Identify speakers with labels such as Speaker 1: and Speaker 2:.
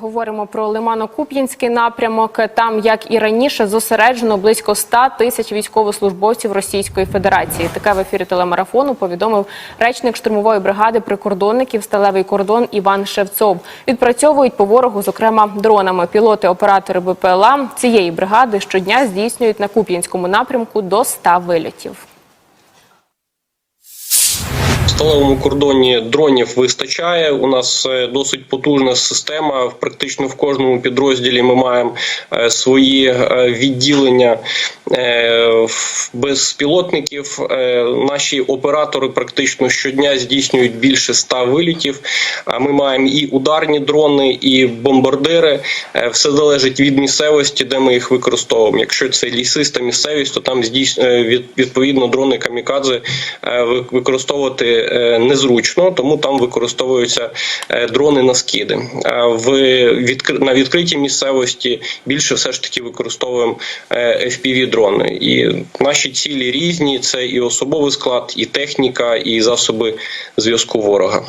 Speaker 1: Говоримо про Лимано-Куп'янський напрямок. Там, як і раніше, зосереджено близько 100 тисяч військовослужбовців Російської Федерації. Таке в ефірі телемарафону повідомив речник штурмової бригади прикордонників «Сталевий кордон» Іван Шевцов. Відпрацьовують по ворогу, зокрема дронами. Пілоти-оператори БПЛА цієї бригади щодня здійснюють на Куп'янському напрямку до 100 вильотів.
Speaker 2: В сталевому кордоні дронів вистачає. У нас е, досить потужна система. Практично в кожному підрозділі ми маємо е, свої е, відділення безпілотників. Наші оператори практично щодня здійснюють більше 100 вилітів. А Ми маємо і ударні дрони, і бомбардири. Все залежить від місцевості, де ми їх використовуємо. Якщо це лісиста місцевість, то там здійс- від- відповідно дрони камікадзе використовувати е, незручно, тому там використовуються е, дрони на скиди. В на відкритій місцевості більше все ж таки використовуємо fpv дрони. І наші цілі різні: це і особовий склад, і техніка, і засоби зв'язку ворога.